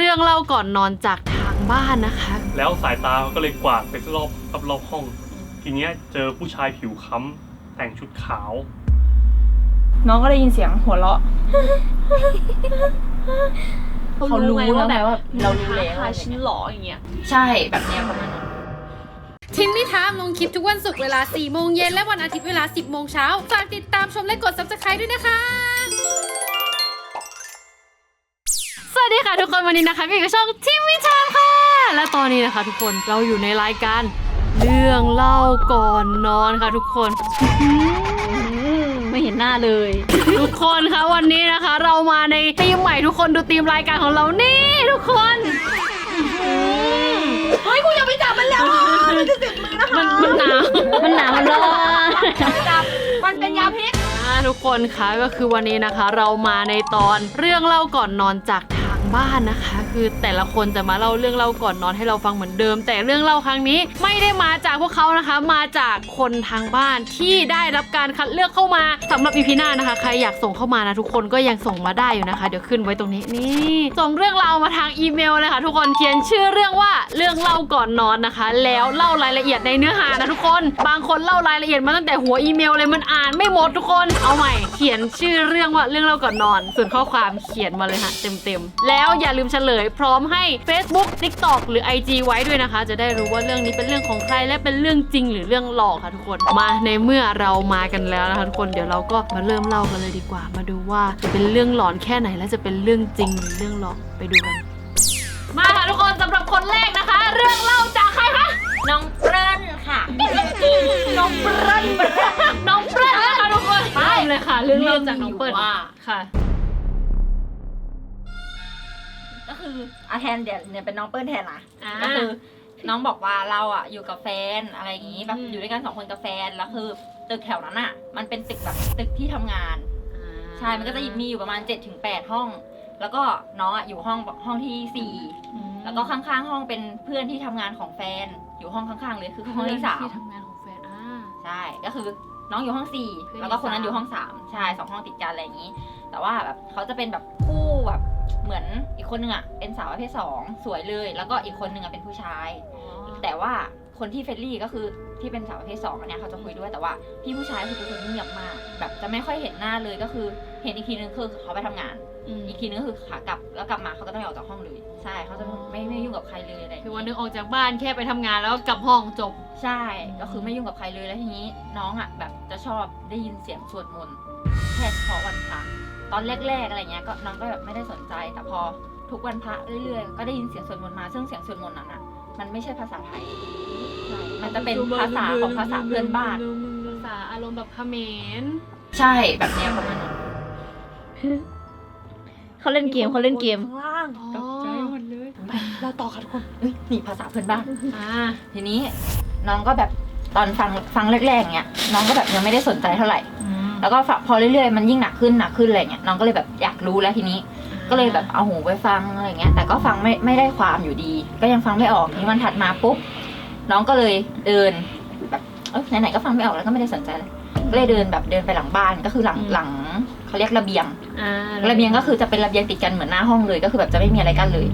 เรื่องเล่าก่อนนอนจากทางบ้านนะคะ แล้วสายตาเขาก็เลยกวาดไปรอบรอบๆห้อง ทีเนี้ยเจอผู้ชายผิวค้ำแต่งชุดขาว น้องก็ได้ยินเสียงหัวเราะ เขารู้แล้วไงว่าเรารู้แล้วท้าทายฉันหรออย่างเงี้ย ใช่แบบเนี้ยประมาณนั้นทิ้งนิทามลงคลิปทุกวันศุกร์เวลา 4 โมงเย็นและวันอาทิตย์เวลา 10 โมงเช้า ฝากติดตามชมและกด subscribe ด้วยนะคะ ค่ะทุกคนวันนี้นะคะพี่อยู่กับช่องทิมวิทามค่ะ และตอนนี้นะคะ ทุกคนเราอยู่ในรายการเรื่องเล่าก่อนนอนค่ะ ทุกคนไม่เห็นหน้าเลย ทุกคนคะวันนี้นะคะ เรามาในธีมใหม่ทุกคนดูธีมรายการของเรานี่ทุกคนเฮ้ยกูอย่าไปจับมันแล้วมันจะติดมือนะคะมันมันหนาวมันหนาวมันร้อนจับมันเป็นยาพิษอ่าทุกคนคะก็คือวันนี้นะคะ เรามาในตอนเรื่องเล่าก่อนนอนจากทาง บ้านนะคะ คือแต่ละคนจะมาเล่าเรื่องเล่าก่อนนอนให้เราฟังเหมือนเดิม แต่เรื่องเล่าครั้งนี้ไม่ได้มาจากพวกเขานะคะ มาจากคนทางบ้านที่ได้รับการคัดเลือกเข้ามาสำหรับอีพีหน้านะคะ ใครอยากส่งเข้ามานะทุกคนก็ยังส่งมาได้อยู่นะคะ เดี๋ยวขึ้นไว้ตรงนี้นี่ส่งเรื่องราวมาทางอีเมลเลยค่ะทุกคนเขียนชื่อเรื่องว่าเรื่องเล่าก่อนนอนนะคะ แล้วเล่ารายละเอียดในเนื้อหานะทุกคน บางคนเล่ารายละเอียดมาตั้งแต่หัวอีเมลเลยมันอ่านไม่หมดทุกคนเอาใหม่ เขียนชื่อเรื่องว่าเรื่องเล่าก่อนนอน ส่วนข้อความเขียนมาเลยค่ะเต็มๆแล้วอย่าลืมเฉลย พร้อมให้ Facebook TikTok หรือ IG ไว้ด้วยนะคะ จะได้รู้ว่าเรื่องนี้เป็นเรื่องของใครและเป็นเรื่องจริงหรือเรื่องหลอกค่ะทุกคนมาในเมื่อเรามากันแล้วนะคะทุกคนเดี๋ยวเราก็มาเริ่มเล่ากันเลยดีกว่า มาดูว่าจะเป็นเรื่องหลอนแค่ไหนและจะเป็นเรื่องจริงหรือเรื่องหลอกไปดูกัน มาค่ะทุกคนสำหรับคนแรกนะคะ เรื่องเล่าจากใครคะน้องเปิ้ลค่ะ น้องเปิ้ลน้องเปิ้ลนะคะทุกคนไปเลยค่ะ เรื่องเล่าจากน้องเปิ้ลเรื่องมีอยู่ว่าค่ะ คืออาแทนเดี๋ยวเนี่ยเป็นน้องเปิ้ลแทนนะอ่า ก็คือ น้องบอกว่าเราอะอยู่กับแฟนอะไรอย่างงี้แบบอืม อยู่ด้วยกันสองคนกับแฟนแล้วคือตึกแถวนั้นอะ มันเป็นตึกแบบตึกที่ทำงาน ใช่มันก็จะมีอยู่ประมาณ7จถึงแห้อง แล้วก็น้องอะอยู่ห้องห้องที่สี่แล้วก็ข้างๆ ห้องเป็นเพื่อนที่ทำงานของแฟน อยู่ห้องข้างๆเลยคือห้องที่สาม ที่ทำงานของแฟนอ่า ใช่ ก็คือน้องอยู่ห้องสี่เพื่อนแล้วก็คนนั้นที่อยู่ห้องสามใช่สองห้องติดกันอะไรอย่างนี้ แต่ว่าแบบเขาจะเป็นแบบคู่แบบ เหมือนอีกคนนึงอะเป็นสาวประเภทสองสวยเลย แล้วก็อีกคนนึงอะเป็นผู้ชาย แต่ว่าคนที่เฟรนลี่ก็คือที่เป็นสาวประเภทสองอันเนี้ยเขาจะคุยด้วยแต่ว่าพี่ผู้ชายคือเป็นคนเงียบมาก แบบจะไม่ค่อยเห็นหน้าเลยก็คือเห็นอีกทีนึงคือเขาไปทำงานอืมอีกทีนึงก็คือขากลับแล้วกลับมาเขาก็ต้องไม่ออกจากห้องเลยใช่เขาจะไม่ไม่ยุ่งกับใครเลยอะไรอย่างคือเงี้ยวันหนึงออกจากบ้านแค่ไปทำงานแล้วก็กลับห้องจบใช่ก็คือไม่ยุ่งกับใครเลยแล้วทีนี้น้องอะแบบจะชอบได้ยินเสียงสวดมนต์แค่เฉพาะวันพระ ตอนแรกๆอะไรเงี้ยก็น้องก็แบบไม่ได้สนใจ แต่พอทุกวันพระเรื่อยๆ ก็ได้ยินเสียงสวดมนต์มา ซึ่งเสียงสวดมนต์นั้นอะ มันไม่ใช่ภาษาไทยใช่มันจะเป็นภาษาของภาษาเพื่อนบ้าน ภาษาอารมณ์แบบเขมร ใช่แบบเนี้ยประมาณนั้นเขาเล่นเกมเขาเล่นเกม ข้างล่างอ๋อตกใจหมดเลยไปเราต่อค่ะทุกคนเฮ้ยนี่ภาษาเพื่อนบ้าน อ่า ทีนี้น้องก็แบบตอนฟังฟังแรกๆเนี้ยน้องก็แบบยังไม่ได้สนใจเท่าไหร่ แล้วก็ฟังพอเรื่อยๆมันยิ่งหนักขึ้นหนักขึ้นอะไรเงี้ยน้องก็เลยแบบอยากรู้แล้วทีนี้ ก็เลยแบบเอาหูไปฟังอะไรเงี้ย แต่ก็ฟังไม่ไม่ได้ความอยู่ดี ก็ยังฟังไม่ออกทีนี้มันถัดมาปุ๊บน้องก็เลยเดินแบบเออไหนๆก็ฟังไม่ออกแล้วก็ไม่ได้สนใจเลยก็เลยเดินแบบเดินไปหลังบ้านก็คือหลังหลังเขาเรียกระเบียงอ่าระเบียงก็คือจะเป็นระเบียงติดกันเหมือนหน้าห้องเลยก็คือแบบจะไม่มีอะไรกั้นเลย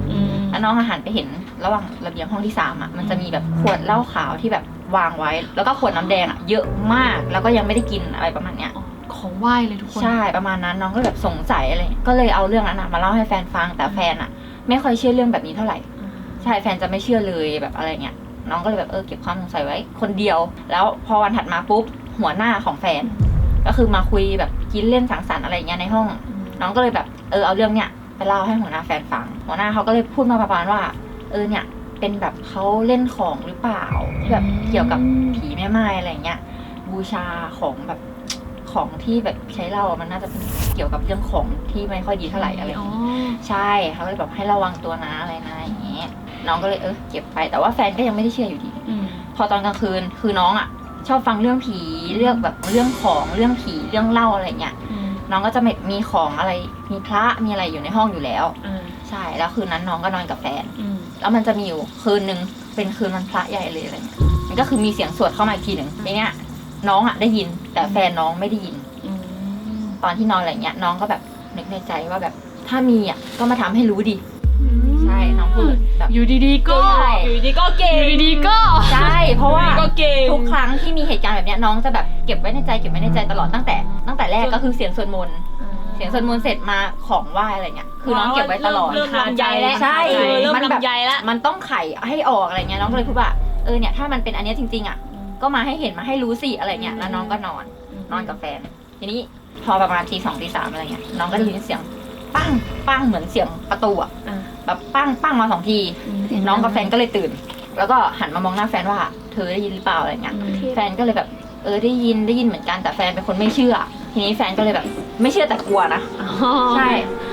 แล้วน้องอาหารไปเห็นระหว่างระเบียงห้องที่สามอะมันจะมีแบบขวดเหล้าขาวที่แบบวางไว้ แล้วก็ขวดน้ำแดงอะเยอะมากแล้วก็ยังไม่ได้กินอะไรประมาณเนี้ยอ๋อ ของไหว้เลยทุกคน ใช่ประมาณนั้นน้องก็แบบสงสัยอะไรก็เลยเอาเรื่องนั้นอะมาเล่าให้แฟนฟังแต่แฟนอะไม่ค่อยเชื่อเรื่องแบบนี้เท่าไหร่อ่าใช่แฟนจะไม่เชื่อเลยแบบอะไรเงี้ยน้องก็เลยแบบเออเก็บความสงสัยไว้คนเดียว แล้วพอวันถัดมาปุ๊บหัวหน้าของแฟน ก็คือมาคุยแบบกินเล่นสังสรรค์อะไรเงี้ยในห้อง น้องก็เลยแบบเออเอาเรื่องเนี้ยไปเล่าให้หัวหน้าแฟนฟัง หัวหน้าเขาก็เลยพูดมาประมาณว่า เออเนี่ยเป็นแบบเขาเล่นของหรือเปล่าที่แบบเกี่ยวกับผีแม่ไม้อะไรเงี้ยบูชาของแบบ ของที่แบบใช้เหล้าอะมันน่าจะเป็นเกี่ยวกับเรื่องของที่ไม่ค่อยดีเท่าไหร่อะไรอย่างอ๋อเงี้ยใช่เขาเลยแบบให้ระวังตัวนะอะไรนะอย่างเงี้ยน้องก็เลยเออเก็บไป แต่ว่าแฟนก็ยังไม่ได้เชื่ออยู่ดีอืมพอตอนกลางคืนคือน้องอะ ชอบฟังเรื่องผีเรื่องแบบเรื่องของเรื่องผีเรื่องเล่าอะไรเงี้ยอืมน้องก็จะไม่มีของอะไรมีพระมีอะไรอยู่ในห้องอยู่แล้วอ่าใช่แล้วคืนนั้นน้องก็นอนกับแฟนอืมแล้วมันจะมีอยู่คืนหนึ่งเป็นคืนวันพระใหญ่เลยอะไรเงี้ยมันก็คือมีเสียงสวดเข้ามาอีกทีหนึ่งทีเนี้ย น้องอะได้ยิน แต่แฟนน้องไม่ได้ยิน อืมตอนที่นอนอะไรเงี้ยน้องก็แบบนึกในใจว่าแบบถ้ามีอะก็มาทำให้รู้ดิใช่น้องพูดแบบ อยู่ดีๆก็ใช่ อยู่ดีก็เก่องยู่ดีๆก็ ใช่เพราะว่าก็เก่งทุกครั้งที่มีเหตุการณ์แบบเนี้ยน้องจะแบบเก็บไว้ในใจเก็บไว้ในใจตลอดตั้งแต่ ตั้งแต่แรกก็คือเสียงสวดมนต์เสียงสวดมนต์เสร็จมาของไหว้อะไรเงี้ยคือน้องเก็บไว้ตลอด เริ่มลำใยแล้วใช่เออเริ่มมันแบบ ลำใยแล้ว มันต้องไขให้ออกอะไรเงี้ยน้องก็เลยพูดว่าเออเนี่ยถ้ามันเป็นอันเนี้ยจริงๆอะ ก็มาให้เห็นมาให้รู้สิอะไรเงี้ยแล้วน้องก็นอน นอนกับแฟน ทีนี้พอประมาณทีสองทีสามอะไรเงี้ยน้องก็ได้ยินเสียงปั้งปั้งเหมือนเสียงประตูอะอ่าแบบปั้งปั้งมาสองทีน้องกับแฟนก็เลยตื่น แล้วก็หันมามองหน้าแฟนว่า เธอได้ยินหรือเปล่าอะไรเงี้ยแฟนก็เลยแบบเออได้ยินได้ยินเหมือนกันแต่แฟนเป็นคนไม่เชื่อ ทีนี้แฟนก็เลยแบบ ไม่เชื่อแต่กลัวนะใช่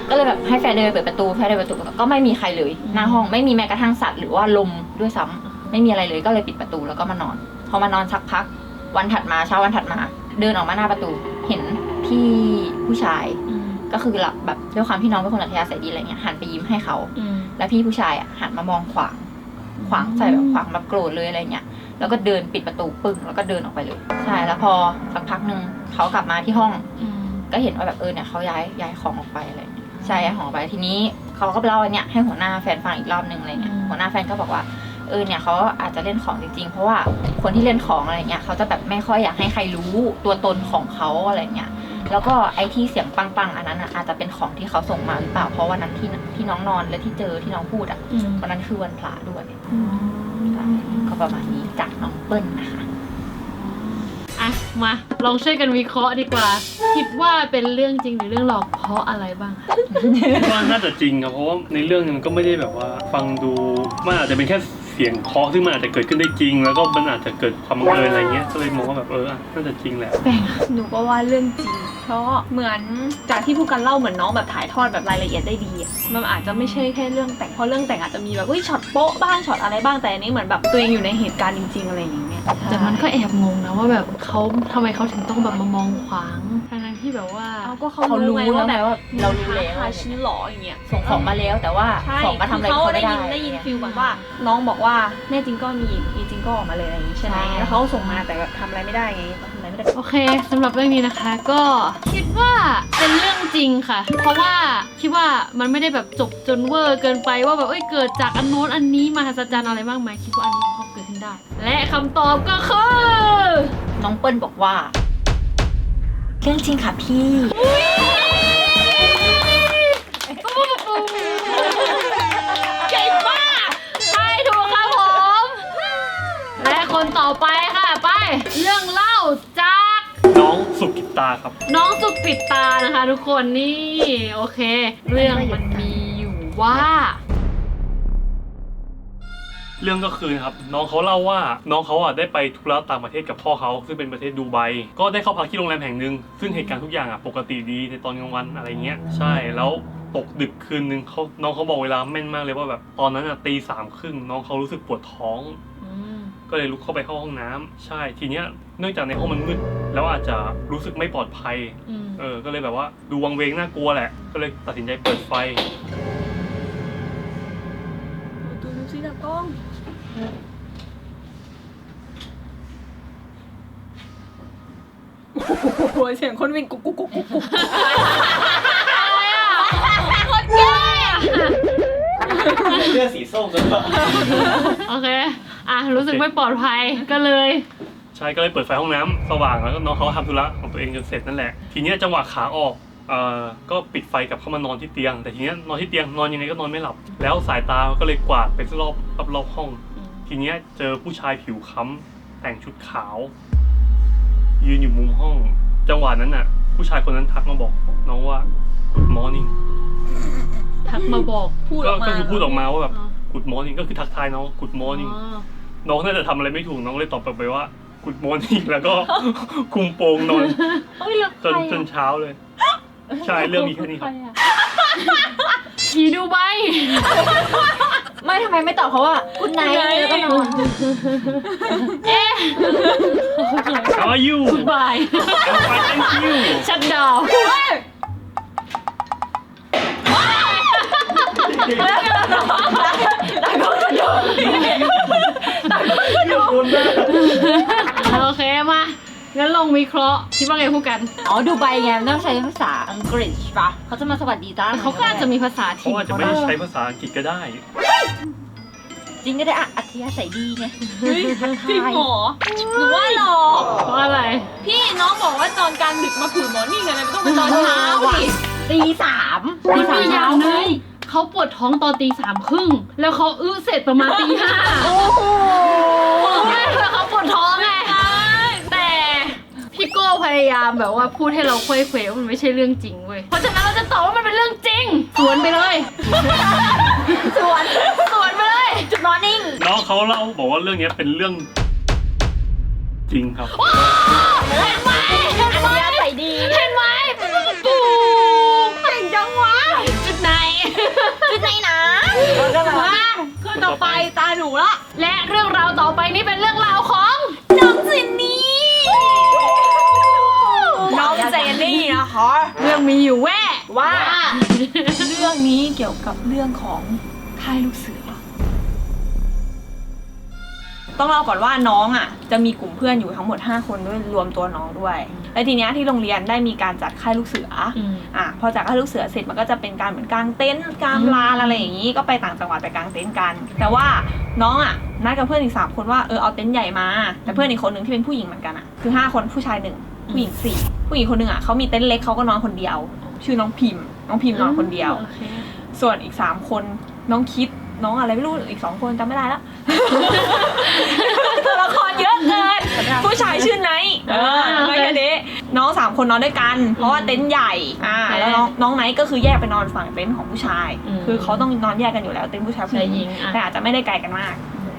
ก็เลยแบบให้แฟนเดินไปเปิดประตูแฟนเดินไปเปิดประตูก็ไม่มีใครเลยหน้าห้องไม่มีแม้กระทั่งสัตว์หรือว่าลมด้วยซ้ำไม่มีอะไรเลยก็เลยปิดประตูแล้วก็มานอน พอมานอนสักพัก วันถัดมาเช้าวันถัดมา เดินออกมาหน้าประตู เห็นพี่ผู้ชายก็คือหลับแบบด้วยความที่น้องเป็นคนอัธยาศัยดีอะไรเงี้ยหันไปยิ้มให้เขาแล้วพี่ผู้ชายอะหันมามองขวางขวางใส่แบบขวางแบบโกรธเลยอะไรเงี้ยแล้วก็เดินปิดประตูปึ้งแล้วก็เดินออกไปเลยใช่แล้วพอสักพักหนึ่งเขากลับมาที่ห้องก็เห็นว่าแบบเออเนี่ยเขาย้ายย้ายของออกไปอะไรเงี้ยใช่ย้ายของออกไปทีนี้เขาก็เล่าอันเนี้ยให้หัวหน้าแฟนฟังอีกรอบหนึ่งอะไรเงี้ยอืมหัวหน้าแฟนก็บอกว่า เออเนี่ยเขาอาจจะเล่นของจริงๆ เพราะว่าคนที่เล่นของอะไรเงี้ยเขาจะแบบไม่ค่อยอยากให้ใครรู้ตัวตนของเขาอะไรเงี้ยแล้วก็ไอ้ที่เสียงปังๆอันนั้นอะอาจจะเป็นของที่เขาส่งมาหรือเปล่าเพราะวันนั้นที่ที่น้องนอนและที่เจอที่น้องพูดอะวันนั้นคือวันพระด้วยใช่ก็ประมาณนี้จากน้องเปิ้ลนะคะอะมาลองช่วยกันวิเคราะห์ดีกว่า คิดว่าเป็นเรื่องจริงหรือเรื่องหลอกเพราะอะไรบ้างคะว่าน่าจะจริงครับเพราะว่าในเรื่องมันก็ไม่ได้แบบว่าฟังดูมันอาจจะเป็นแค่ เสียงเคาะซึ่งมันอาจจะเกิดขึ้นได้จริง แล้วก็มันอาจจะเกิดความบังเอิญอะไรเงี้ยก็เลยมองว่าแบบเอออะน่าจะจริงแหละหนูก็ว่าเรื่องจริง เพราะเหมือนจากที่ผู้กันเล่าเหมือนน้องแบบถ่ายทอดแบบรายละเอียดได้ดีอะมันอาจจะไม่ใช่แค่เรื่องแต่งเพราะเรื่องแต่งอาจจะมีแบบเฮ้ยช็อตโป๊ะบ้างช็อตอะไรบ้างแต่อันนี้เหมือนแบบตัวเองอยู่ในเหตุการณ์จริง ๆอะไรอย่างเงี้ยแต่มันก็แอบงงนะว่าแบบเขาทำไมเขาถึงต้องแบบมามองขวาง ทั้งๆที่แบบว่าเอาก็เขาเขารู้รู้ไงว่าแบบแล้วไงว่าเรารู้แล้วพาฉันหรออย่างเงี้ย ส่งของมาแล้วแต่ว่าใช่ของมาทำอะไรเขาเขาได้ไม่ยิได้นได้ยินฟิลแบบว่า น้องบอกว่าแน่จริงก็มีมีจริงก็ออกมาเลยอะไรอย่างงี้ใช่ไหมใช่ แล้วเขาส่งมาแต่แบบทำอะไรไม่ได้ไงทำอะไรไม่ได้ โอเคสำหรับเรื่องนี้นะคะ ก็คิดว่าเป็นเรื่องจริงค่ะ เพราะว่าคิดว่ามันไม่ได้แบบจบจนเวอร์เกินไปว่าแบบเอ้ยเกิดจากอันโน้นอันนี้มหัศจรรย์อะไรบ้างไหมคิดว่าอันนี้พอเกิดขึ้นได้ และคำตอบก็คือน้องเปิ้ลบอกว่า เรื่องจริงค่ะพี่ เก่งมากใช่ถูกครับผม และคนต่อไปค่ะ ไป เรื่องเล่าจาก น้องสุกิตาครับ น้องสุกปิดตานะคะทุกคนนี่ โอเค เรื่องมันมีอยู่ว่า เรื่องก็คือนะครับน้องเขาเล่าว่าน้องเขาอะได้ไปธุระต่างประเทศกับพ่อเขาซึ่งเป็นประเทศดูไบก็ได้เข้าพักที่โรงแรมแห่งหนึ่งซึ่งเหตุการณ์ทุกอย่างอะปกติดีในตอนกลางวันอะไรเงี้ยใช่แล้วตกดึกคืนนึงเขาน้องเขาบอกเวลาแม่นมากเลยว่าแบบตอนนั้นอะตีสามครึ่งน้องเขารู้สึกปวดท้อง ก็เลยลุกเข้าไปเข้าห้องน้ำใช่ทีเนี้ยเนื่องจากในห้องมันมืดแล้วอาจจะรู้สึกไม่ปลอดภัยเออก็เลยแบบว่าดูวังเวงน่ากลัวแหละ ก็เลยตัดสินใจเปิดไฟดูดูซิตากล้อง โอ้โหเสียงคนวิ่งกุ๊กกุ๊กกุ๊กกุ๊กกุ๊กเสื้อสีส้มจนแบบโอเค อะ รู้สึกไม่ปลอดภัยก็เลย ใช่ก็เลยเปิดไฟห้องน้ำสว่างแล้วก็น้องเขาทำธุระของตัวเองจนเสร็จนั่นแหละ ทีเนี้ยจังหวะขาออกเอ่อก็ปิดไฟกลับเข้ามานอนที่เตียง แต่ทีเนี้ยนอนที่เตียงนอนยังไงก็นอนไม่หลับ แล้วสายตาก็เลยกวาดไปรอบรอบห้อง ทีเนี้ยเจอผู้ชายผิวค้ำแต่งชุดขาว ยืนอยู่มุมห้อง จังหวะนั้นน่ะ ผู้ชายคนนั้นทักมาบอกน้องว่า good morning ทักมาบอกพูดอก็อกมาก็คือพูดออกมาว่าแบบอ๋อ good morning ก็คือทักทายน้อง good อ๋ morning อน้องน่าจะทำอะไรไม่ถูกน้องเลยตอบกลับไปว่า good morning แล้วก็ คุมโปงนอนเฮ้ยแล้วจนจนเช้าเลย ใช่เรื่องมีแค่นี้ครับ ผีดูใบ ไม่ทำไมไม่ตอบเขาว่าคุณไนท์แล้วก็นอนเอ๊ะ How are you บาย I'm fine thank you ชัดดาวน์โอเคมาก็ งั้นลองวิเคราะห์คิดว่าไงพูดกันอ๋อดูใบไงมันต้องใช้ภาษาอังกฤษปะเขาจะมาสวัสดีจ้าเขาก็อาจจะมีภาษาเขาถิ่นอาจจะไม่ได้ใช้ภาษาอังกฤษก็ได้ จริงก็ได้อะอัธยาศัยดีไงเฮ้ยจริงเหรอหรือว่าหลอกเพราะอะไร พี่น้องบอกว่าตอนกลางดึกมาผืนหมอนี่ไงมันต้องเป็นตอนเช้าดิตีสามตีสามมีอเช้าย่างหเลนึงยเขาปวดท้องตอนตีสามครึ่งแล้วเขาอื้อเสร็จประมาณตีห้าโอ้โหไม่แล้วเขาปวดท้องไงแต่พี่ โก้พยายามแบบว่าพูดให้เราค่อยเควว่ามันไม่ใช่เรื่องจริงเว้ยเพราะฉะนั้นเราจะตอบว่ามันเป็นเรื่องจริง สวนไปเลย สวนสวนไปเลยจุดนอนนิ่งน้องเขาเล่าบอกว่าเรื่องเนี้ยเป็นเรื่อง จริงครับเห็นไหมเห็นอัธไหมยาศัยดี เห็นไหมปูเก่งจังวะจุดไหน จุดไหนนะ มาคือต่อไปตาหนูละ และเรื่องราวต่อไปนี้เป็นเรื่องราว มีอยู่แว่ว่า เรื่องนี้เกี่ยวกับเรื่องของค่ายลูกเสือ ต้องเล่าก่อนว่าน้องอะ จะมีกลุ่มเพื่อนอยู่ทั้งหมด 5 คนด้วยรวมตัวน้องด้วย และทีเนี้ยที่โรงเรียนได้มีการจัดค่ายลูกเสือออะพอจากค่ายลูกเสือเสร็จมันก็จะเป็นการเหมือนกางเต็นท์กางลานอะไรอย่างนี้ก็ไปต่างจังหวัดไปกางเต็นท์กัน แต่ว่าน้องอะนัดกับเพื่อนอีกสามคนว่าเออเอาเต็นท์ใหญ่มา แต่เพื่อนอีกคนหนึ่งที่เป็นผู้หญิงเหมือนกันอะคือห้าคนผู้ชายหนึ่ง ผู้หญิงสี่ผู้หญิงคนหนึ่งอะเขามีเต็นท์เล็กเขาก็นอนคนเดียว ชื่อน้องพิมพ์ น้องพิมพ์นอนคนเดียว โอเคส่วนอีกสามคนน้องคิดน้องอะไรไม่รู้อีกสองคนจำไม่ได้แล้ว ตัวละครเยอะเกิน ผู้ชายชื่อไนท์เออไม่ใช่เด้น้องสามคนนอนด้วยกัน เพราะว่าเต็นท์ใหญ่อ่าแล้วน้องน้องไนท์ก็คือแยกไปนอนฝั่งเต็นท์ของผู้ชายคือเขาต้องนอนแยกกันอยู่แล้วเต็นท์ผู้ชายผู้ชายหหญิญิงงอะ แต่อาจจะไม่ได้ไกลกันมาก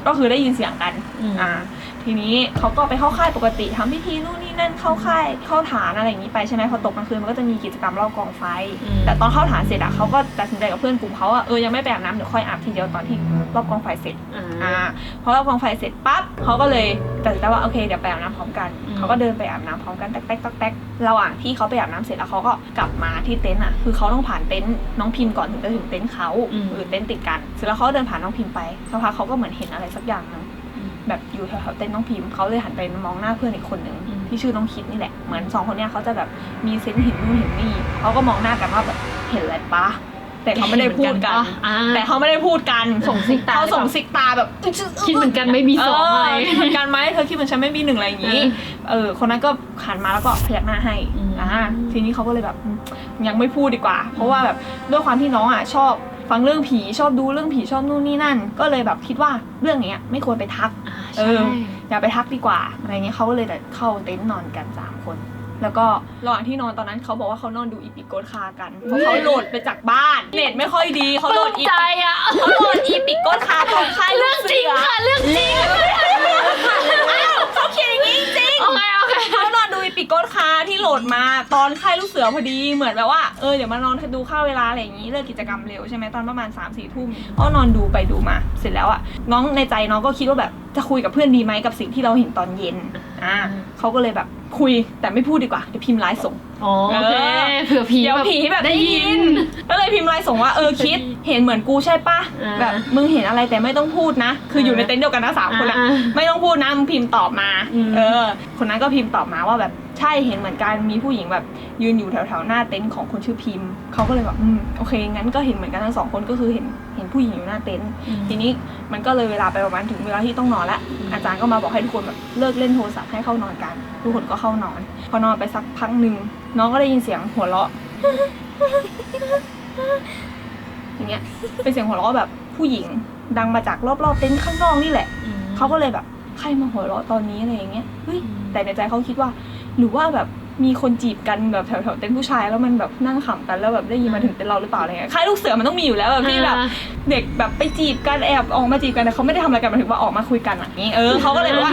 ก็คือได้ยินเสียงกัน อืม อ่า ทีนี้เขาก็ไปเข้าค่ายปกติทำพิธีนู่นนี่นั่นเข้าค่ายเข้าฐานอะไรอย่างนี้ไปใช่ไหมพอตกกลางคืนมันก็จะมีกิจกรรมรอบกองไฟอืมแต่ตอนเข้าฐานเสร็จอะเขาก็ตัดสินใจกับเพื่อนกลุ่มเขาอะเออยังไม่ไปอาบน้ำเดี๋ยวค่อยอาบทีเดียวตอนที่รอบกองไฟเสร็จอ่าอ่าพอรอบกองไฟเสร็จปั๊บเขาก็เลยตัดสินใจว่าโอเคเดี๋ยวไปอาบน้ำพร้อมกันอืมเขาก็เดินไปอาบน้ำพร้อมกันแต๊กแต๊กแต๊กแต๊กระหว่างที่เขาไปอาบน้ำเสร็จแล้วเขาก็กลับมาที่เต็นท์อะคือเขาต้องผ่านเต็นท์น้องพิมพ์ก่อนถึงจะถึงเต็นท์เขาหรือเต็นท์ติดกันเสร็จแล้วเขาเดินผ่านน้องพิมพ์ไปสักพักเขาก็เหมือนเห็นอะไรสักอย่างหนึง แบบอยู่แถวๆเต็นท์น้องพิมพ์เขาเลยหันไปมองหน้าเพื่อนอีกคนหนึ่งอืมที่ชื่อน้องคิดนี่แหละเหมือนสองคนเนี้ยเขาจะแบบมีเซนส์เห็นนู่นเห็นนี่เขาก็มองหน้ากันว่าแบบเห็นอะไรปะแต่เขาไม่ได้พูดกันอ่าแต่เขาไม่ได้พูดกันส่งซิกตาเขาส่งหรือเปล่าซิกตาแบบคิดเหมือนกันไม่มีสองเออะไรอคิดเหมือนกันไหมเธอคิดเหมือนฉันไม่มีหนึ่งอะไรอย่างนี้เออคนนั้นก็หันมาแล้วก็พยักหน้าให้อืมอ่าทีนี้เขาก็เลยแบบอืมยังไม่พูดดีกว่า เพราะว่าแบบด้วยความที่น้องอะชอบ ฟังเรื่องผีชอบดูเรื่องผีชอบนู่นนี่นั่น ก็เลยแบบคิดว่าเรื่องเนี้ยไม่ควรไปทักอ่าเอใช่ออย่าไปทักดีกว่าอะไรเงี้ยเขาก็เลยแต่เข้าเต็นท์นอนกันสามคน แล้วก็ระหว่างที่นอนตอนนั้นเขาบอกว่าเขานอนดูอีพิโกดคากันเพราะเขาโหลดไปจากบ้านเน็ตไม่ค่อยดีเขาปโหลลื้ดมอีใจอะเขาโหลดอีพิโกดคาของค่ายลูเรื่อกงจริเสืงอค่ะเรื่องจริงอ้าวเขาเขียนอย่างนี้จริง โอเคโอเคเขานอนดูอีพิโกดคาที่โหลดมาตอนค่ายลูกเสือพอดีเหมือนแบบว่าเออเดี๋ยวมานอนดูข้าวเวลาอะไรอย่างนี้เลิกกิจกรรมเร็วใช่ไหมตอนประมาณ3ามสี่ทุ่มก็นอนดูไปดูมาเสร็จแล้วอะน้องในใจน้องก็คิดว่าแบบจะคุยกับเพื่อนดีไหมกับสิ่งที่เราเห็นตอนเย็นอ่าเขาก็เลยแบบคุยแต่ไม่พูดดีกว่าเดี๋ยวพิมพ์ไลน์ส่งโอเคเผื่อผีเดี๋ยวแบบผีแบบได้ได้ยิยินนก็เลยพิมพ์ไลน์ส่งว่าเออคิดเห็นเหมือนกูใช่ปะอ่าแบบมึงเห็นอะไรแต่ไม่ต้องพูดนะ คืออยู่ในเต็นท์เดียวกันนะสามคนอะอ่าไม่ต้องพูดนะมึงพิมพ์ตอบมาอืมเออ คนนั้นก็พิมพ์ตอบมาว่าแบบใช่เห็นเหมือนกันมีผู้หญิงแบบยืนอยู่แถวๆหน้าเต็นท์ของคนชื่อพิมพ์เขาก็เลยแบบอืมโอเคงั้นก็เห็นเหมือนกันทั้งสองคนก็คือเห็นเห็นผู้หญิงอยู่หน้าเต็นท์ทีนี้มันก็เลยเวลาไปประมาณถึงเวลาที่ต้องนอนแล้วอาจารย์ก็มาบอกให้ทุกคนแบบเลิกเล่นโทรศัพท์ให้เข้านอนกันทุกคนก็เข้านอน พอนอนไปสักพักหนึ่งน้องก็ได้ยินเสียงหัวเราะอย่างเงี้ยเป็นเสียงหัวเราะแบบผู้หญิงดังมาจากรอบๆเต็นท์ข้างนอกนี่แหละเขาก็เลยแบบ ใครมาหัวเราะตอนนี้อะไรอย่างเงี้ยเฮ้ยแต่ในใจเขาคิดว่า หรือว่าแบบมีคนจีบกันแบบแถวๆเต็นท์ผู้ชายแล้วมันแบบนั่งขำกันแล้วแบบได้ยินมาถึงเต็นท์เราหรือเปล่าอะไรเงี้ยค่ายลูกเสือมันต้องมีอยู่แล้วแบบที่แบบเด็กแบบไปจีบกันแอบออกมาจีบกันแต่เขาไม่ได้ทำอะไรกันหมายถึงว่าออกมาคุยกันอะนี่เออเขาก็เลยว่า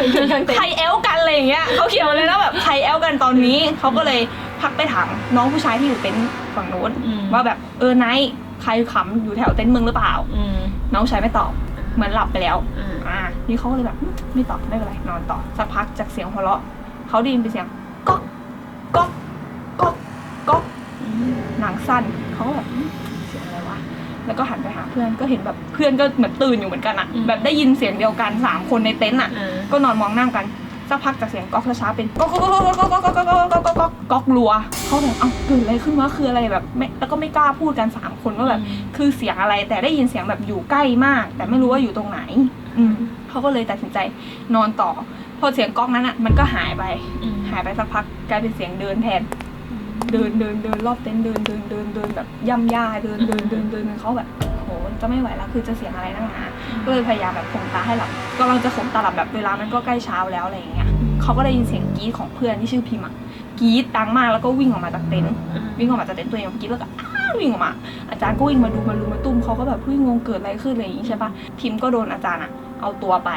ใครแอลกันอะไรอย่างเงี้ยเขาเขียนมาเลยแล้วแบบใครแอลกันตอนนี้เขาก็เลยพักไปถามน้องผู้ชายที่อยู่เต็นท์ฝั่งโน้นอืมว่าแบบเออไนท์ใครขำอยู่แถวเต็นท์มึงหรือเปล่าอืมน้องชายไม่ตอบ เหมือนหลับไปแล้ว อ่าอ่านี่เขาก็เลยแบบอืมไม่ตอบไม่เป็นไรนอนต่อสักพักจากเสียงหัวเราะเขาได้ยินเป็นเสียงก๊อกก๊อกก๊อกก๊อกหนังสั้นเขาก็แบบอืมเสียงอะไรวะแล้วก็หันไปหาเพื่อนก็เห็นแบบเพื่อนก็เหมือนตื่นอยู่เหมือนกันอะอืมแบบได้ยินเสียงเดียวกันสามคนในเต็นท์อะอ่าก็นอนมองหน้ากัน สักพักจากเสียงก๊อกช้าๆเป็นก๊อกก๊อกก๊อกก๊อกก๊อกก๊อกก๊อกก๊อกก๊อกก๊อกก๊อกรัวเขาแบบเอ้าเกิดอะไรขึ้นวะคืออะไรแบบไม่แล้วก็ไม่กล้าพูดกันสามคนว่าแบบคือเสียงอะไรแต่ได้ยินเสียงแบบอยู่ใกล้มาก แต่ไม่รู้ว่าอยู่ตรงไหน อืมเขาก็เลยตัดสินใจนอนต่อ พอเสียงก๊อกนั้นอะ มันก็หายไป หายไปสักพักกลายเป็นเสียงเดินแทนเดินเดินเดินรอบเต็นท์เดินเดินเดินเดินแบบย่ำย่าเดินเดินเดินเดินเขาแบบโหจะไม่ไหวแล้วคือจะเสียงอะไรนักหนาก็เลยพยายามแบบข่มตาให้หลับกำลังจะข่มตาหลับแบบเวลามันก็ใกล้เช้าแล้วอะไรอย่างเงี้ยเขาก็ได้ยินเสียงกรี๊ดของเพื่อนที่ชื่อพิมอะกรี๊ดดังมากแล้วก็วิ่งออกมาจากเต็นท์วิ่งออกมาจากเต็นท์ตัวเองกรี๊ดแล้วก็อ้าววิ่งออกมาอาจารย์ก็วิ่งมาดูมาดูมาตุ้มเขาก็แบบเฮ้ยงงเกิดอะไรขึ้นอะไรอย่างงี้ใช่ปะพิมก็โดนอาจารย์อะเอาตัวไป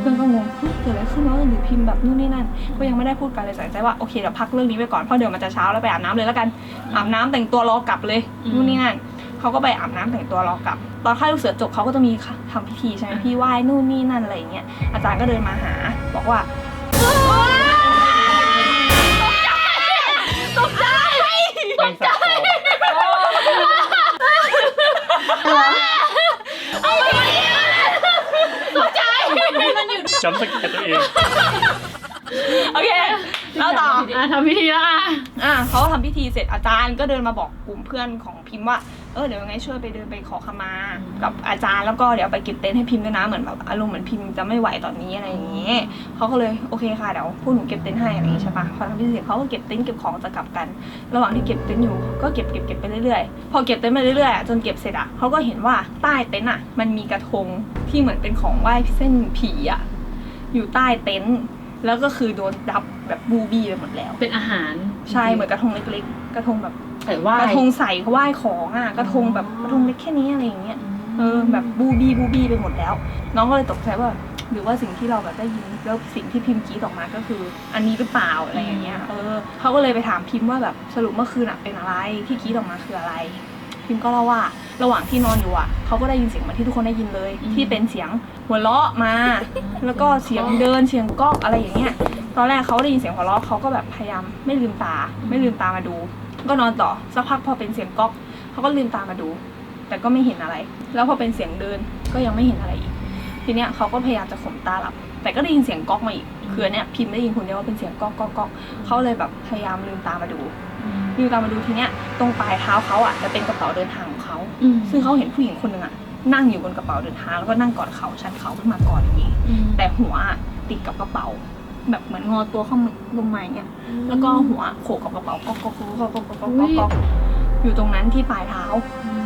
เพื่อนก็งงเฮ้ยเกิดอะไรขึ้นวะหรือพิมพ์แบบนู่นนี่นั่น ก็ยังไม่ได้พูดกันเลยตัดสินใจว่าโอเคเดี๋ยวพักเรื่องนี้ไปก่อนเพราะเดี๋ยวมันจะเช้าแล้วไปอาบน้ำเลยแล้วกันอาบน้ำแต่งตัวรอกลับเลยอืมนู่นนี่นั่น เขาก็ไปอาบน้ำแต่งตัวรอกลับ ตอนค่ายลูกเสือจบเขาก็จะมีทำพิธีใช่ไหมพี่ไหว้นู่นนี่นั่นอะไรอย่างเงี้ยอาจารย์ก็เดินมาหา บอกว่าแม่งสับคอจำสแกนตัวเอง โอเคแล้วต่อ อะทำพิธีแล้วอะอะเขาทำพิธีเสร็จอาจารย์ก็เดินมาบอกกลุ่มเพื่อนของพิมพ์ว่า เออเดี๋ยวยังไงช่วยไปเดินไปขอขมา กับอาจารย์แล้วก็เดี๋ยวไปเก็บเต็นท์ให้พิมพ์ด้วยนะเหมือนแบบอารมณ์เหมือนพิมพ์จะไม่ไหวตอนนี้อะไรอย่างเงี้ยเขาก็เลยโอเคค่ะเดี๋ยวพวกหนูเก็บเต็นท์ให้อะไรอย่างงี้ใช่ปะพอทำพิธีเสร็จเขาก็เก็บเต็นท์เก็บของจะกลับกัน ระหว่างที่เก็บเต็นท์อยู่ก็เก็บเก็บเก็บไปเรื่อยๆ พอเก็บเต็นท์ไปเรื่อยๆอะจนเก็บเสร็จอะเขาก็เห็นว่าใต้เต็นท์อะมันมีกระทงที่เหมือนเป็นของไหว้เส้นผีอะอยู่ใต้เต็นท์ แล้วก็คือโดนดับแบบบูบี้ไปหมดแล้ว เป็นอาหารใช่เหมือนกระทงเล็กๆ กระทงแบบใส่ว่ากระทงใส่เขาไหว้ของอะกระทงแบบกระทงเล็กแค่นี้อะไรอย่างเงี้ยเออแบบบูบี้บูบี้ไปหมดแล้ว น้องก็เลยตกใจว่าหรือว่าสิ่งที่เราแบบได้ยินแล้วสิ่งที่พิมพ์กรีดออกมาก็คือ อันนี้หรือเปล่าอะไรอย่างเงี้ยเออเขาก็เลยไปถามพิมพ์ว่าแบบสรุปเมื่อคืนอะเป็นอะไรที่กรีดออกมาคืออะไร พิมพ์ก็เล่าว่า ระหว่างที่นอนอยู่อะเขาก็ได้ยินเสียงเหมือนที่ทุกคนได้ยินเลย ที่เป็นเสียงหัวเราะมา แล้วก็เสียงเดินเสียงก๊อกอะไรอย่างเงี้ยตอนแรกเขาได้ยินเสียงหัวเราะเขาก็แบบพยายามไม่ลืมตา ไม่ลืมตามาดู ก็นอนต่อสักพักพอเป็นเสียงก๊อกเขาก็ลืมตามาดู แต่ก็ไม่เห็นอะไร แล้วพอเป็นเสียงเดินก็ยังไม่เห็นอะไรอีกทีเนี้ยเขาก็พยายามจะข่มตาหลับ แต่ก็ได้ยินเสียงก๊อกมาอีกคืออนเนี้ยพิมพ์ได้ยินคนเดียวว่าเป็นเสียงก๊อกก๊อกก๊อกเขาเลยแบบพยายามลืมตามาดู คือเรามาดูทีเนี้ยตรงปลายเท้าเขาอะจะเป็นกระเป๋าเดินทางของเขาซึ่งเขาเห็นผู้หญิงคนหนึ่งอะนั่งอยู่บนกระเป๋าเดินทางแล้วก็นั่งกอดเขาชันเขาขึ้นมากอดอย่างนี้แต่หัวติดกับกระเป๋า แบบเหมือนงอตัวเข้าลงมาเนี้ยแล้วก็หัวโขกกับกระเป๋าก็ก็ก็ก็ก็ก็ก็อยู่ตรงนั้นที่ปลายเท้า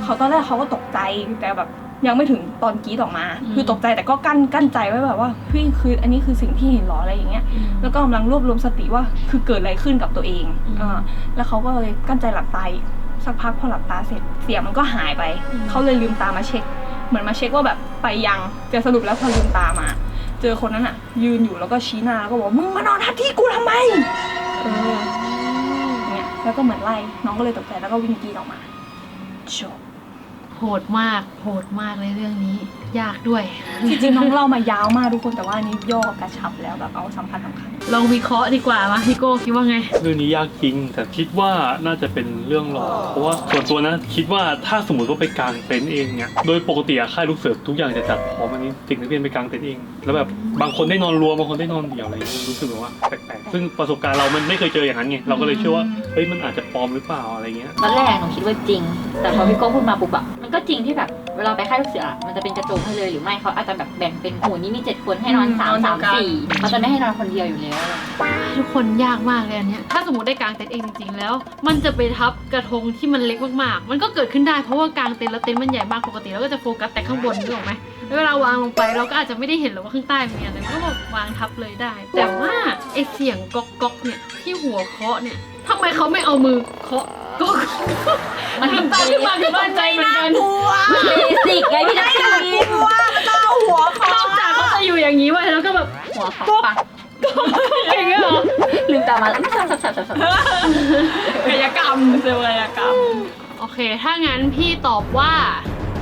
เขาตอนแรกเขาก็ตกใจแต่แบบ ยังไม่ถึงตอนกรีดออกมา คือตกใจแต่ก็กั้นกั้นใจไว้แบบว่าเฮ้ยคืออันนี้คือสิ่งที่เห็นหรออะไรอย่างเงี้ย แล้วก็กำลังรวบรวมสติว่าคือเกิดอะไรขึ้นกับตัวเองอ่าแล้วเขาก็เลยกั้นใจหลับตาอีกสักพักพอหลับตาเสร็จเสียงมันก็หายไป เขาเลยลืมตามาเช็ค เหมือนมาเช็คว่าแบบไปยังแต่สรุปแล้วพอลืมตามา เจอคนนั้นอะยืนอยู่แล้วก็ชี้หน้าแล้วก็บอกมึงมานอนทับที่กูทำไมเออเนี่ยแล้วก็เหมือนไล่น้องก็เลยตกใจแล้วก็วิ่งกรีดออกมาจบ โหดมาก โหดมากเลยเรื่องนี้ ยากด้วย จริงๆน้องเล่ามายาวมากทุกคนแต่ว่าอันนี้ย่อกระชับแล้วแบบเอาสำคัญสำคัญลองวิเคราะห์ดีกว่ามาพี่โก้คิดว่าไง เรื่องนี้ยากจริง แต่คิดว่าน่าจะเป็นเรื่องหลอกเพราะว่าส่วนตัวนะคิดว่าถ้าสมมติว่าไปกางเต็นท์เองเนี่ยโดยปกติอะค่ายลูกเสือทุกอย่างจะจัดพร้อมอันนี้เด็กนักเรียนไปกางเต็นท์เอง แล้วแบบบางคนได้นอนรวมบางคนได้นอนเดี่ยวอะไรอย่างเงี้ยรู้สึกแบบว่าแปลกๆซึ่งประสบการณ์เรามันไม่เคยเจออย่างนั้นไงเราก็เลยเชื่อว่าเฮ้ยมันอาจจะปลอมหรือเปล่าอะไรเงี้ยตอนแรกหนูคิดว่าจริง แต่พอพี่โก้พูดมาปุ๊บอะมันก็จริงที่แบบเวลาไปค่ายลูกเสืออะมันจะเป็นกระโจมให้เลยหรือไม่เขาอาจจะแบบแบ่งเป็นหมู่นี้มีเจ็ดคนให้นอนอืมสามนอนสามเดียวกันสี่เขาจะไม่ให้นอนคนเดียวอยู่แล้วทุกคนยากมากเลยอันเนี้ยถ้าสมมติได้กางเต็นท์เองจริงๆแล้ว มันจะไปทับกระทงที่มันเล็กมากๆ มันก็เกิดขึ้นได้เพราะว่ากางเต็นท์แล้วเต็นท์มันใหญ่มากปกติเราก็จะโฟกัสแต่ข้างบนนึกออกไหมแล้วเวลาวางลงไปเราก็อาจจะไม่ได้เห็นหรอกว่าข้างใต้มีอะไรมันก็แบบวางทับเลยได้ แต่ว่าไอเสียงก๊อกก๊อกๆเนี่ยที่หัวเคาะเนี่ยทำไมเขาไม่เอามือเคาะ ก๊อกมันน้ำตาขึ้นมาคือตกใจเหมือนกันมัน เบสิกไงพี่นักกีกลัวมันจะเอาหัวนอกจากเขาจะอยู่อย่างนี้ไว้แล้วก็แบบหัวเขาปะอย่างเงี้ยเหรอลืมตามาอุ้ยสับสับสับสับสับกายกรรมเจอกายกรรม โอเค ถ้างั้นพี่ตอบว่า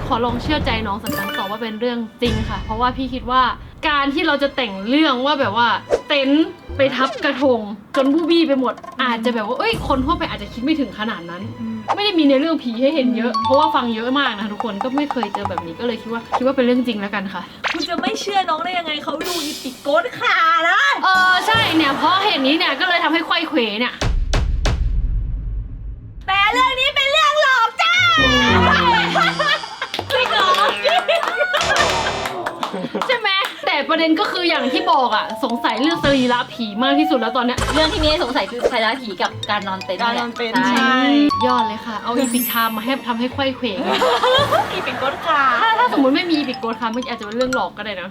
ขอลองเชื่อใจน้องสักครั้งตอบว่าเป็นเรื่องจริงค่ะ เพราะว่าพี่คิดว่าการที่เราจะแต่งเรื่องว่าแบบว่าเต็นท์ ไปทับกระทง จนผู้บี้ไปหมด อาจจะแบบว่าเอ้ยคนทั่วไปอาจจะคิดไม่ถึงขนาดนั้น ไม่ได้มีในเรื่องผีให้เห็นเยอะ เพราะว่าฟังเยอะมากนะทุกคนก็ไม่เคยเจอแบบนี้ก็เลยคิดว่าคิดว่าเป็นเรื่องจริงแล้วกันค่ะ คุณจะไม่เชื่อน้องได้ยังไงเขาดูอีปิกโกดขานะเออใช่เนี่ยเพราะเหตุนี้เนี่ยก็เลยทำให้ไขว้เขวเนี่ย แต่เรื่องนี้เป็นเรื่องหลอกจ้า ประเด็นก็คืออย่างที่บอกอะสงสัยเรื่องสรีระผีมากที่สุดแล้วตอนเนี้ยเรื่องที่เมย์สงสัยคือพยาผีกับการนอนเต็นท์การนแหละอนเป็นใช่ ใช่ยอดเลยค่ะ เอาอีพิกไทม์มาให้ทำให้ไขว้เขวอีปิกโกดขาถ้าถ้าสมมติไม่มีอีพิกโกดค่ะมันอาจจะเป็นเรื่องหลอกก็ได้นะ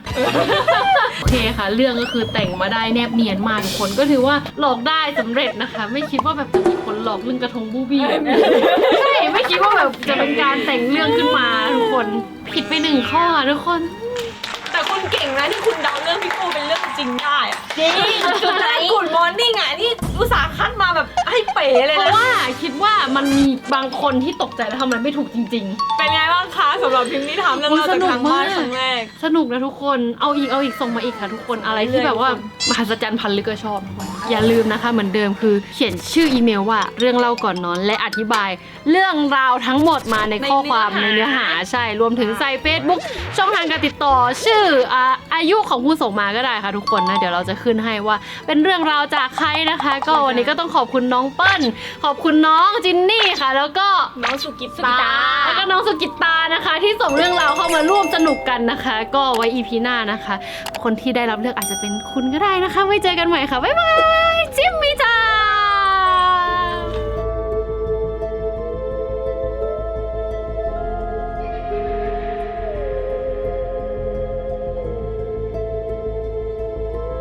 โอเคค่ะ เรื่องก็คือแต่งมาได้แนบเนียนมากทุกคนก็ถือว่าหลอกได้สำเร็จนะคะ ไม่คิดว่าแบบจะมีคนหลอกเรื่องกระทงบูบี้แบบนี้ใช่ไม่คิดว่าแบบจะเป็นการแต่งเรื่องขึ้นมาทุกคน ผิดไปหนึ่งข้อค่ะทุกคน แต่คุณเก่งนะที่คุณเดาเรื่องพี่ปูเป็นเรื่องจริงได้อะจริงจุดไหนกุดมอร์นิ่งอะนี่อุตส่าห์คัดมาแบบให้เป๋เลยเพนะราะว่าคิดว่ามันมีบางคนที่ตกใจแล้วทำอะไรไม่ถูกจริง เป็นไงบ้างคะสำหรับพิมพ์ที่ทำเรื่องเราจากทางบ้านครั้งแรก ๆ สนุกนะทุกคน เอาอีกเอาอีกส่งมาอีกค่ะทุกคนอะไรที่แบบว่ามหัศจรรย์พันลึกก็ชอบทุกคนอย่าลืมนะคะเหมือนเดิมคือ เขียนชื่ออีเมลว่าเรื่องเล่าก่อนนอนและอธิบาย เรื่องราวทั้งหมดมาในข้อความในในเนื้เนื้ออหา หาใช่รวมถึงใส่ Facebook ช่องทางการติดต่อชื่ออ่าอายุของผู้ส่งมาก็ได้ค่ะทุกคนนะ เดี๋ยวเราจะขึ้นให้ว่า เป็นเรื่องราวจากใครนะคะ ก็วันนี้ก็ต้องขอบคุณน้องเปิ้ลขอบคุณน้องจินนี่ค่ะ แล้วก็น้องสุกิตสุกิตาแล้วก็น้องสุกิตตานะคะ ที่ส่งเรื่องราวเข้ามาร่วมสนุกกันนะคะ ก็ไว้อีพีหน้านะคะ คนที่ได้รับเลือกอาจจะเป็นคุณก็ได้นะคะไว้เจอกันใหม่ค่ะบ๊ายบาย จิมมี่จ้า